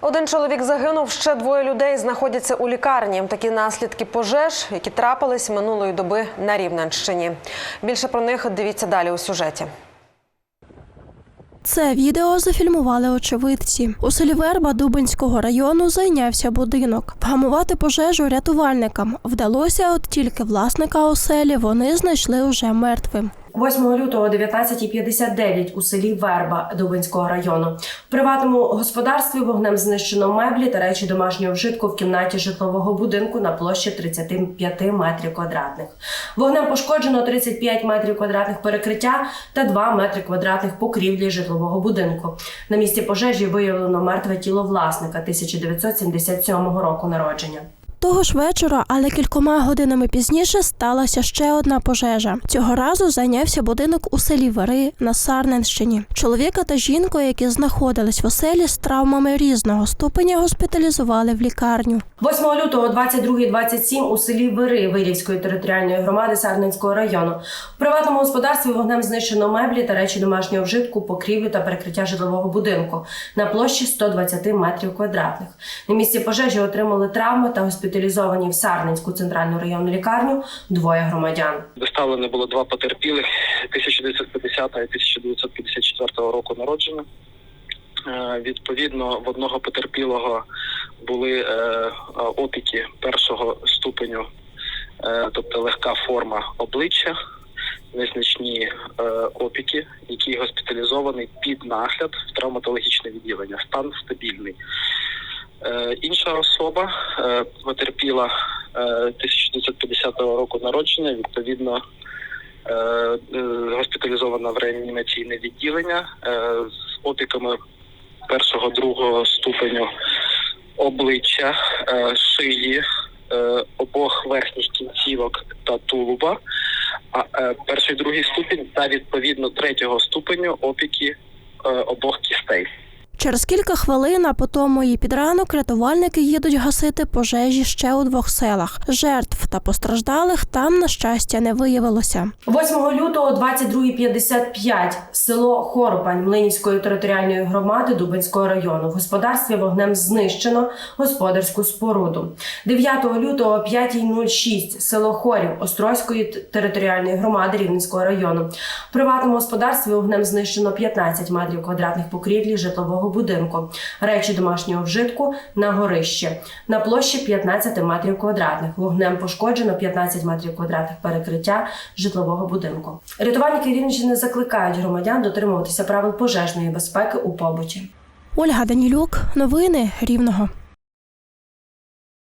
Один чоловік загинув, ще двоє людей знаходяться у лікарні. Такі наслідки пожеж, які трапились минулої доби на Рівненщині. Більше про них дивіться далі у сюжеті. Це відео зафільмували очевидці. У селі Верба Дубинського району зайнявся будинок. Вгамувати пожежу рятувальникам вдалося, от тільки власника оселі вони знайшли уже мертвим. 8 лютого о 19.59 у селі Верба Дубинського району. В приватному господарстві вогнем знищено меблі та речі домашнього вжитку в кімнаті житлового будинку на площі 35 метрів квадратних. Вогнем пошкоджено 35 метрів квадратних перекриття та 2 метри квадратних покрівлі житлового будинку. На місці пожежі виявлено мертве тіло власника 1977 року народження. Того ж вечора, але кількома годинами пізніше сталася ще одна пожежа. Цього разу зайнявся будинок у селі Вари на Сарненщині. Чоловіка та жінку, які знаходились в оселі з травмами різного ступеня, госпіталізували в лікарню. 8 лютого 22.27 у селі Вири Вирівської територіальної громади Сарненського району. В приватному господарстві вогнем знищено меблі та речі домашнього вжитку, покрівлю та перекриття житлового будинку на площі 120 метрів квадратних. На місці пожежі отримали травми та госпіталізовані в Сарненську центральну районну лікарню двоє громадян. Доставлено було два потерпілих 1950 і 1954 року народження. Е, Відповідно, в одного потерпілого були е, опіки першого ступеню, е, тобто легка форма обличчя, незначні опіки, який госпіталізований під нагляд в травматологічне відділення. Стан стабільний. Е, Інша особа е, потерпіла е, 1950 року народження, відповідно е, е, госпіталізована в реанімаційне відділення е, з опіками першого другого ступеню обличчя, е, шиї, е, обох верхніх кінцівок та тулуба. А е, перший другий ступінь та відповідно третього ступеню опіки е, обох кістей. Через кілька хвилин, а потім і під ранок рятувальники їдуть гасити пожежі ще у двох селах. Жертв та постраждалих там, на щастя, не виявилося. 8 лютого 22.55 село Хоропань Млинівської територіальної громади Дубинського району. В господарстві вогнем знищено господарську споруду. 9 лютого о 5.06 село Хорів Острозької територіальної громади Рівненського району. В приватному господарстві вогнем знищено 15 метрів квадратних покрівлі житлового будинку. Речі домашнього вжитку на горище на площі 15 метрів квадратних. Вогнем пошкоджено 15 метрів квадратних перекриття житлового будинку. Рятувальники Рівненщини закликають громадян дотримуватися правил пожежної безпеки у побуті. Ольга Данілюк, новини Рівного.